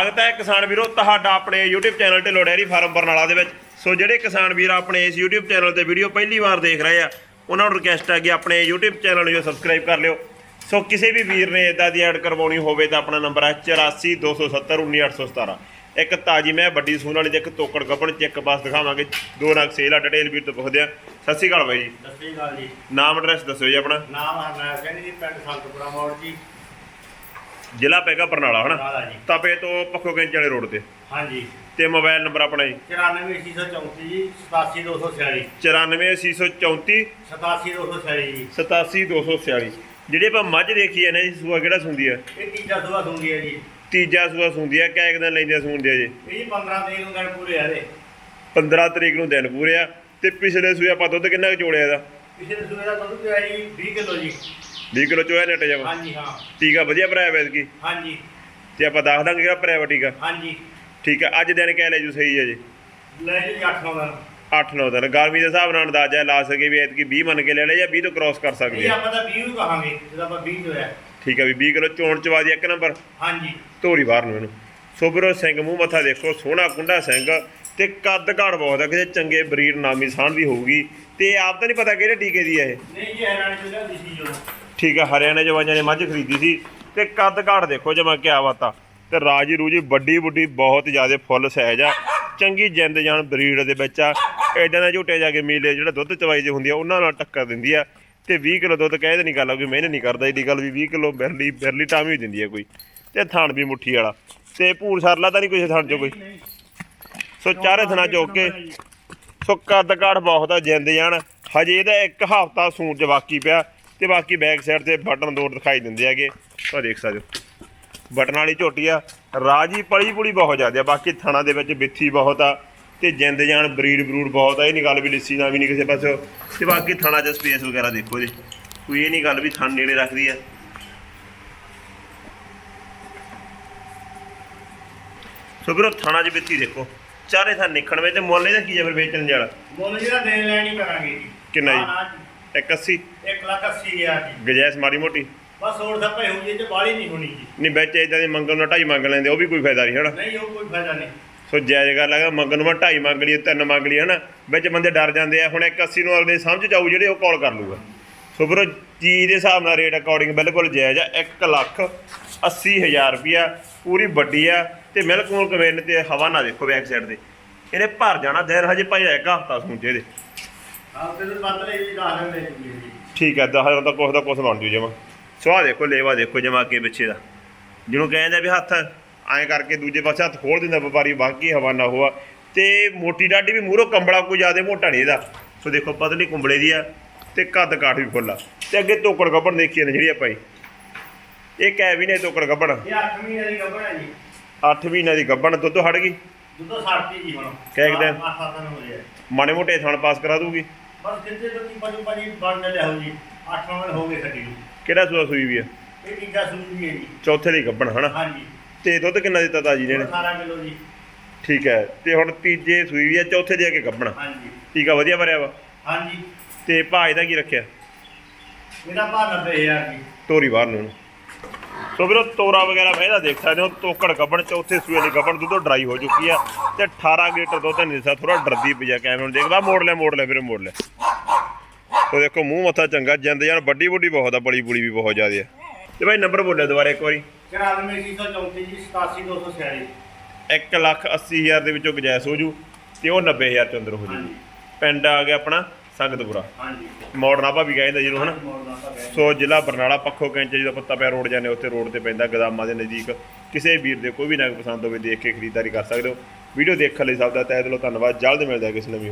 ਸਵਾਗਤ ਹੈ ਕਿਸਾਨ ਵੀਰੋ ਤੁਹਾਡਾ ਆਪਣੇ YouTube channel Dhillon dairy farm Barnala ਦੇ ਵਿੱਚ। ਸੋ ਜਿਹੜੇ ਕਿਸਾਨ ਵੀਰ ਆਪਣੇ ਇਸ YouTube ਚੈਨਲ ਤੇ ਵੀਡੀਓ ਪਹਿਲੀ ਵਾਰ ਦੇਖ ਰਹੇ ਆ ਉਹਨਾਂ ਨੂੰ ਰਿਕਵੈਸਟ ਹੈ ਕਿ ਆਪਣੇ YouTube ਚੈਨਲ ਨੂੰ ਸਬਸਕ੍ਰਾਈਬ ਕਰ ਲਿਓ। ਸੋ ਕਿਸੇ ਵੀ ਵੀਰ ਨੇ ਇਦਾਂ ਦੀ ਐਡ ਕਰਵਾਉਣੀ ਹੋਵੇ ਤਾਂ ਆਪਣਾ ਨੰਬਰ ਹੈ 8427191817 ਇੱਕ ਤਾਜੀ ਮੈਂ ਵੱਡੀ ਸੂਨ ਵਾਲੀ ਤੇ ਇੱਕ ਤੋਕੜ ਗੱਪਣ ਚ ਇੱਕ ਬਸ ਦਿਖਾਵਾਂਗੇ ਦੋ ਨਗ ਸੇਲ ਆ ਡਿਟੇਲ ਵੀਰ ਤੋਂ ਪੁੱਛਦੇ ਆ। ਸਤਿ ਸ਼੍ਰੀ ਅਕਾਲ ਬਾਈ ਜੀ। ਸਤਿ ਸ਼੍ਰੀ ਅਕਾਲ ਜੀ। ਨਾਮ ਐਡਰੈਸ ਦੱਸਿਓ ਜੀ ਆਪਣਾ। ਨਾਮ ਹਰਨਾਮ ਸਿੰਘ ਜੀ ਪਿੰਡ ਸੰਤਪੁਰਾ ਮੋੜ ਜੀ। ਜ਼ਿਲ੍ਹਾ ਪੈਗਾ ਬਰਨਾਲਾ ਹਨਾ? ਨਾਲਾ ਜੀ। ਤਪੇ ਤੋਂ ਪੱਖੋ ਕੈਂਚ ਵਾਲੇ ਰੋਡ ਤੇ। ਹਾਂਜੀ। ਤੇ ਮੋਬਾਈਲ ਨੰਬਰ ਆਪਣਾ ਜੀ। 94634 ਜੀ 87246 94634 87246 ਜੀ। 87246 ਜਿਹੜੇ ਆਪਾਂ ਮੱਝ ਦੇਖੀ ਹੈ ਨਾ ਜੀ ਸੂਆ ਕਿਹੜਾ ਸੁੰਦੀ ਆ ਇਹ ਤੀਜਾ ਸੁਬਾ ਸੁਣਦੀ ਹੈ ਜੀ। ਤੀਜਾ ਸੂਆ ਸੁੰਦੀ ਆ ਕਿਆ ਇੱਕ ਦਿਨ ਲੈਂਦੇ ਸੁੰਦੇ ਆ ਜੀ। ਇਹ ਜੀ 15 ਤਰੀਕ ਨੂੰ ਦਿਨ ਪੂਰੇ ਆ ਦੇ 15 ਤਰੀਕ ਨੂੰ ਦਿਨ ਪੂਰੇ ਆ। ਤੇ ਪਿਛਲੇ ਸੂਏ ਆਪਾਂ ਦੁੱਧ ਕਿੰਨਾ ਕੁ ਚੋੜਿਆ ਇਹਦਾ? ਪਿਛਲੇ ਸੂਏ ਦਾ ਦੁੱਧ ਪਿਆ ਜੀ 20 ਕਿਲੋ ਜੀ। 20 ਕਿਲੋ ਚੋਇਆ ਨੱਟ ਜਾਵਾ ਹਾਂਜੀ ਹਾਂ। ਟੀਕਾ ਵਧੀਆ ਭਰਾਇਆ ਵੈਦ ਕੀ ਹਾਂਜੀ। ਤੇ ਆਪਾਂ ਦੱਸ ਦਾਂਗੇ ਕਿਹੜਾ ਭਰਾਇਆ ਵਾ ਟੀਕਾ ਹਾਂਜੀ। ਠੀਕ ਆ ਅੱਜ ਦਿਨ ਕਹਿ ਲੈ ਜੂ ਸਹੀ ਹੈ ਜੀ? ਲੈ ਜੀ 8 ਨੌ ਦਿਨ। 8-9 ਦਿਨ। ਗਰਮੀ ਦੇ ਹਿਸਾਬ ਨਾਲ ਅੰਦਾਜ਼ਾ ਲਾ ਸਕੇ ਵੀ ਐਤਕੀ 20 ਮੰਨ ਕੇ ਲੈ ਲੈ ਜਾਂ 20 ਤੋਂ ਕ੍ਰਾਸ ਕਰ ਸਕਦੇ ਇਹ ਆ। ਆਪਾਂ ਤਾਂ 20 ਨੂੰ ਕਹਾਂਗੇ ਜਦੋਂ ਆਪਾਂ 20 ਹੋਇਆ ਠੀਕ ਆ ਵੀ 20 ਕਿਲੋ ਚੋਣ ਚਵਾ ਦੀ ਇੱਕ ਨੰਬਰ। ਹਾਂਜੀ। ਧੋਰੀ ਬਾਹਰ ਨੂੰ ਇਹਨੂੰ। ਸੋਬਰੋ ਸਿੰਘ ਮੂੰਹ ਮੱਥਾ ਦੇਖੋ ਸੋਹਣਾ ਕੁੰਡਾ ਸਿੰਘ ਤੇ ਕੱਦ ਘਾੜ ਬਹੁਤ ਆ ਕਿਸੇ ਚੰਗੇ ਬਰੀਡ ਨਾਮੀ ਸਾਂਢ ਦੀ ਹੋਊਗੀ। ਤੇ ਆਪ ਤਾਂ ਨਹੀਂ ਪਤਾ ਕਿਹੜੇ ਟੀਕੇ ਦੀ ਆ ਇਹ। ਨਹੀਂ ਜੀ ਹਰਿਆਣੇ ਤੋਂ ਲਿਆਂਦੀ ਸੀ ਜੋ ਠੀਕ ਆ, ਹਰਿਆਣੇ ਜਵਾਈਆਂ ਨੇ ਮੱਝ ਖਰੀਦੀ ਸੀ ਤੇ ਕੱਦ ਘਾੜ ਦੇਖੋ ਜਮਾ ਕਿਆ ਬਾਤਾ। ਤੇ ਰਾਜੀ ਰੂਜੀ ਵੱਡੀ ਵੱਡੀ ਬਹੁਤ ਜ਼ਿਆਦਾ ਫੁੱਲ ਸਹਿਜ ਆ। ਚੰਗੀ ਜਿੰਦ ਜਾਨ ਬਰੀਡ ਦੇ ਵਿੱਚ ਆ। ਐਦਾਂ ਦੇ ਝੂਟੇ ਜਾ ਕੇ ਮੀਲੇ ਜਿਹੜਾ ਦੁੱਧ ਚਵਾਈ ਜੇ ਹੁੰਦੀ ਆ, ਉਹਨਾਂ ਨਾਲ ਟੱਕਰ ਦਿੰਦੀ ਆ। ਤੇ 20 ਕਿਲੋ ਦੁੱਧ ਕਹਿ ਨਹੀਂ ਗੱਲ ਆ ਕੋਈ ਮਿਹਨਤ ਨਹੀਂ ਕਰਦਾ ਇਹਦੀ ਗੱਲ ਵੀ 20 ਕਿਲੋ ਬਿਰਲੀ ਬਿਰਲੀ ਟਾਮੀ ਦਿੰਦੀ ਆ ਕੋਈ। ਤੇ ਥਾਣ ਵੀ ਮੁੱਠੀ ਵਾਲਾ। ਤੇ ਭੂਰ ਸਰਲਾ ਤਾਂ ਨਹੀਂ ਕੋਈ ਥਾਣ ਚੋਂ ਕੋਈ। ਸੋ ਚਾਰੇ ਥਣਾ ਚੋਕ ਕੇ, ਸੋ ਕੱਦ ਕਾਠ ਬਹੁਤ ਆ, ਜਿੰਦ ਜਾਣ ਹਜੇ ਇਹਦਾ ਇੱਕ ਹਫਤਾ ਸੂਣ ਚ ਬਾਕੀ ਪਿਆ। ਤੇ ਬਾਕੀ ਬੈਕ ਸਾਈਡ ਤੇ ਬਟਨ ਦੋ ਦਿਖਾਈ ਦਿੰਦੇ ਹੈਗੇ। ਉਹ ਦੇਖ ਸਕਦੇ ਹੋ। ਬਟਨ ਵਾਲੀ ਝੋਟੀ ਆ। ਰਾਜੀ ਪਲੀ ਪੁਲੀ ਬਹੁਤ ਜ਼ਿਆਦਾ ਆ। ਬਾਕੀ ਥਣਾ ਦੇ ਵਿੱਚ ਬਿੱਥੀ ਬਹੁਤ ਆ। ਤੇ ਜਿੰਦ ਜਾਨ ਬਰੀਡ ਬਰੂਡ ਬਹੁਤ ਆ। ਇਹ ਨਹੀਂ ਗੱਲ ਵੀ ਲਿੱਸੀ ਨਾ ਵੀ ਨਹੀਂ ਕਿਸੇ ਪਾਸੇ। ਤੇ ਬਾਕੀ ਥਣਾ 'ਚ ਸਪੇਸ ਵਗੈਰਾ ਦੇਖੋ ਜੀ। ਕੋਈ ਇਹ ਨਹੀਂ ਗੱਲ ਵੀ ਥਣ ਨੇੜੇ ਰੱਖਦੀ ਆ। ਸੋ ਵੀਰੋ ਥਣਾ 'ਚ ਬਿੱਥੀ ਦੇਖੋ। ਚਾਰੇ ਥਾਂ ਨਿਕਣ ਵਿੱਚ ਤੇ ਮੁੱਲ ਇਹਦਾ ਕੀ ਆ ਫਿਰ ਵੇਚਣ ਜਾਲਾ ਮੁੱਲ ਜਿਹੜਾ ਦੇਣ ਲੈਣ ਕਰਾਂਗੇ ਜੀ। ਕਿੰਨਾ ਜੀ? ਹਾਂ, ਹਾਂ ਜੀ 180 1 ਲੱਖ 80 ਹਜ਼ਾਰ ਜੀ ਗਜੈਸ ਮਾੜੀ ਮੋਟੀ। ਬਸ ਹੋਰ ਸਭ ਹੋ ਜੀ ਤੇ ਬਾਲੀ ਨਹੀਂ ਹੋਣੀ ਜੀ। ਨਹੀਂ ਵਿੱਚ ਇਦਾਂ ਦੇ ਮੰਗਣ ਨੂੰ ਢਾਈ ਮੰਗ ਲੈਂਦੇ ਉਹ ਵੀ ਕੋਈ ਫਾਇਦਾ ਨਹੀਂ ਹਨਾ? ਨਹੀਂ ਉਹ ਕੋਈ ਫਾਇਦਾ ਨਹੀਂ। ਸੋ ਜਾਇਜ਼ ਗੱਲ ਹੈਗਾ ਮੰਗਣ ਨੂੰ ਮੈਂ ਢਾਈ ਮੰਗ ਲਈ ਤਿੰਨ ਮੰਗ ਲਈ ਹਨਾ? ਵਿੱਚ ਬੰਦੇ ਡਰ ਜਾਂਦੇ ਆ ਹੁਣ 180 ਨੂੰ ਅਗਲੇ ਸਮਝ ਜਾਊ ਜਿਹੜੇ ਉਹ ਕਾਲ ਕਰ ਲੂਗਾ ਸੋ ਵੀਰੋ ਚੀਜ਼ ਦੇ ਹਿਸਾਬ ਨਾਲ ਰੇਟ ਅਕੋਰਡਿੰਗ ਬਿਲਕੁਲ ਜਾਇਜ਼ ਆ 1 ਲੱਖ 80 ਹਜ਼ਾਰ ਰੁਪਿਆ ਪੂਰੀ ਵੱਡੀ ਆ ਤੇ ਮਿਲਕ ਮੂਲ ਕਵੇਨ ਤੇ ਹਵਾ ਨਾ ਦੇਖੋ ਬੈਕ ਸਾਈਡ ਤੇ। ਇਹਨੇ ਭਰ ਜਾਣਾ ਦਿਨ ਹਜੇ ਭਾਈ ਇੱਕ ਹਫਤਾ ਸੂਚੇ ਦੇ। ਲਈ ਜੀ ਜੀ ਠੀਕ ਹੈ ਦਸ ਦਾ ਕੁਛ ਦਾ ਕੁਛ ਬਣ ਜੂ ਜਮਾ। ਸਵਾਹ ਦੇਖੋ ਲੇਵਾ ਦੇਖੋ ਜਮਾ ਅੱਗੇ ਪਿੱਛੇ ਦਾ। ਜਿਹਨੂੰ ਕਹਿੰਦੇ ਵੀ ਹੱਥ ਐਂ ਕਰਕੇ ਦੂਜੇ ਪਾਸੇ ਹੱਥ ਖੋਲ ਦਿੰਦਾ ਵਪਾਰੀ ਬਾਕੀ ਹਵਾ ਨਾ ਹੋਆ। ਤੇ ਮੋਟੀ ਡਾਡੀ ਵੀ ਮੂਹਰੋਂ ਕੰਬਲਾ ਕੋਈ ਜ਼ਿਆਦਾ ਮੋਟਾ ਨਹੀਂ ਇਹਦਾ। ਸੋ ਦੇਖੋ ਪਤਲੀ ਕੁੰਬਲੇ ਦੀ ਆ ਤੇ ਕੱਦ ਕਾਠ ਵੀ ਫੁੱਲਾ ਤੇ ਅੱਗੇ ਤੋਕੜ ਗੱਬਣ ਦੇਖੀਏ ਨੇ ਜਿਹੜੀ ਆਪਾਂ ਇਹ ਕੈ ਵੀ ਨੇ ਤੋਕੜ ਗੱਬਣ ਇਹ 8 ਮਹੀਨੇ ਦੀ ਗੱਭਣ ਹੈ ਜੀ। 8 ਮਹੀਨਿਆਂ ਦੀ ਗੱਬਣ ਦੁੱਧ ਹਟ ਗਈ? ਦੁੱਧ ਸਾੜਤੀ ਜੀ ਹੁਣ। ਕਹਿ ਦਿਨ? ਮਾੜੇ ਮੋਟੇ ਥਣ ਪਾਸ ਕਰਾ ਦੂਗੀ। ਬਸ ਜਿੱਦੇ ਤੋਂ ਕੀ ਪੰਜ ਪੰਜ ਬਣ ਲੈ ਹੋ ਜੀ। 8 ਦਿਨ ਹੋ ਗਏ ਛੱਡੀ ਨੂੰ। ਕਿਹੜਾ ਸੂਆ ਸੂਈ ਵੀ ਆ? ਇਹ ਤੀਜਾ ਸੂਈ ਹੈ ਜੀ। ਚੌਥੇ ਦੀ ਗੱਬਣ ਹਨਾ? ਹਾਂਜੀ। ਤੇ ਦੁੱਧ ਕਿੰਨਾ ਦਿੱਤਾ ਤਾਜੀ ਨੇ? ਇਹਨੇ? 18 ਕਿਲੋ ਜੀ। ਠੀਕ ਹੈ ਤੇ ਹੁਣ ਤੀਜੇ ਸੂਈ ਵੀ ਆ ਚੌਥੇ ਦੇ ਕੇ ਗੱਬਣਾ। ਹਾਂਜੀ। ਟੀਕਾ ਵਧੀਆ ਭਰਿਆ ਵਾ? ਹਾਂਜੀ। ਤੇ ਭਾਅ ਇਹਦਾ ਕੀ ਰੱਖਿਆ? ਇਹਦਾ ਭਾਅ 90000 ਜੀ। ਤੋਰੀ ਬਾਹਰ ਨੂੰ। ਸੋ ਵੀਰੋ ਤੋਰਾ ਵਗੈਰਾ ਮੈਂ ਇਹਦਾ ਦੇਖ ਸਕਦੇ ਹੋ ਤੋਕੜ ਗੱਬਣ ਚੌਥੇ ਸੂਏ ਦੀ ਗੱਬਣ ਦੁੱਧੋਂ ਡਰਾਈ ਹੋ ਚੁੱਕੀ ਆ ਤੇ 18 ਲੀਟਰ ਦੁੱਧ ਦਿੱਤਾ ਥੋੜਾ ਡਰਦੀ ਪਈ ਆ ਕੈਮਰੇ ਨੂੰ ਦੇਖਦਾ ਮੋੜ ਲੈ ਮੋੜ ਲੈ ਵੀਰੇ ਮੋੜ ਲੈ। ਸੋ ਦੇਖੋ ਮੂੰਹ ਮੱਥਾ ਚੰਗਾ ਜਿੰਦ ਜਾਨ ਵੱਡੀ ਵੱਡੀ ਬਹੁਤ ਆ ਬੜੀ ਬੁਲੀ ਵੀ ਬਹੁਤ ਜ਼ਿਆਦੀ ਆ। ਤੇ ਭਾਈ ਨੰਬਰ ਬੋਲਿਆ ਦੁਬਾਰਾ ਇੱਕ ਵਾਰੀ। 94634 ਜੀ 87246 1 ਲੱਖ 80 ਹਜ਼ਾਰ ਦੇ ਵਿੱਚੋਂ ਗੁਜਾਇਸ਼ ਹੋ ਜੂ ਤੇ ਉਹ 90 ਹਜ਼ਾਰ ਚ ਅੰਦਰ ਹੋ ਜੂ। ਪਿੰਡ ਆ ਗਿਆ ਆਪਣਾ ਸੰਗਤਪੁਰਾ। ਹਾਂਜੀ। ਮੋੜਨਾ ਭਾਬੀ ਕਹਿੰਦਾ ਜਿਹਨੂੰ ਹਨਾ? ਮੋੜ ਸੋ ਜ਼ਿਲ੍ਹਾ ਬਰਨਾਲਾ ਪੱਖੋ ਕੈਂਚ ਜਦੋਂ ਪੱਤਾ ਪਿਆ ਰੋਡ ਜਾਂਦੇ ਉੱਥੇ ਰੋਡ ਤੇ ਪੈਂਦਾ ਗਦਾਮਾਂ ਦੇ ਨਜ਼ਦੀਕ। ਕਿਸੇ ਵੀਰ ਦੇ ਕੋਈ ਵੀ ਨਗ ਪਸੰਦ ਹੋਵੇ ਦੇਖ ਕੇ ਖਰੀਦਦਾਰੀ ਕਰ ਸਕਦੇ ਹੋ। ਵੀਡੀਓ ਦੇਖਣ ਲਈ ਸਭ ਦਾ ਤਹਿ ਦਿਲੋਂ ਧੰਨਵਾਦ। ਜਲਦ ਮਿਲਦਾ ਹੈ ਕਿਸੇ ਨਵੀਂ